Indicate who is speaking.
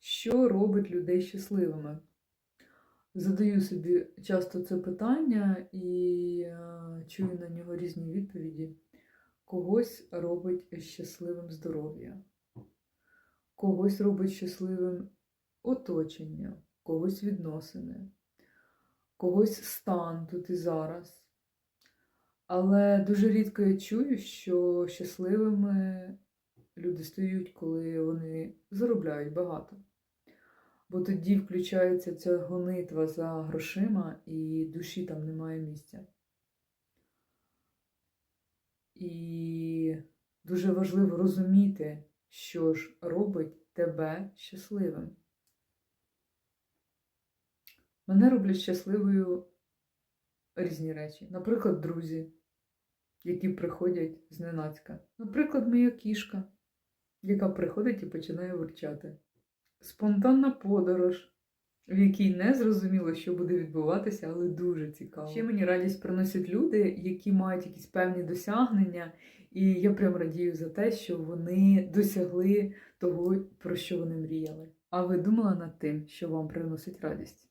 Speaker 1: Що робить людей щасливими? Задаю собі часто це питання і е, чую на нього різні відповіді. Когось робить щасливим здоров'я, когось робить щасливим оточення, когось відносини, когось стан тут і зараз. Але дуже рідко я чую, що щасливими люди стають, коли вони заробляють багато. Бо тоді включається ця гонитва за грошима, і душі там немає місця. І дуже важливо розуміти, що ж робить тебе щасливим. Мене роблять щасливою різні речі. Наприклад, друзі, які приходять зненацька. Наприклад, моя кішка, яка приходить і починає ворчати. Спонтанна подорож, в якій не зрозуміло, що буде відбуватися, але дуже цікаво. Ще мені радість приносять люди, які мають якісь певні досягнення, і я прям радію за те, що вони досягли того, про що вони мріяли. А ви думали над тим, що вам приносить радість?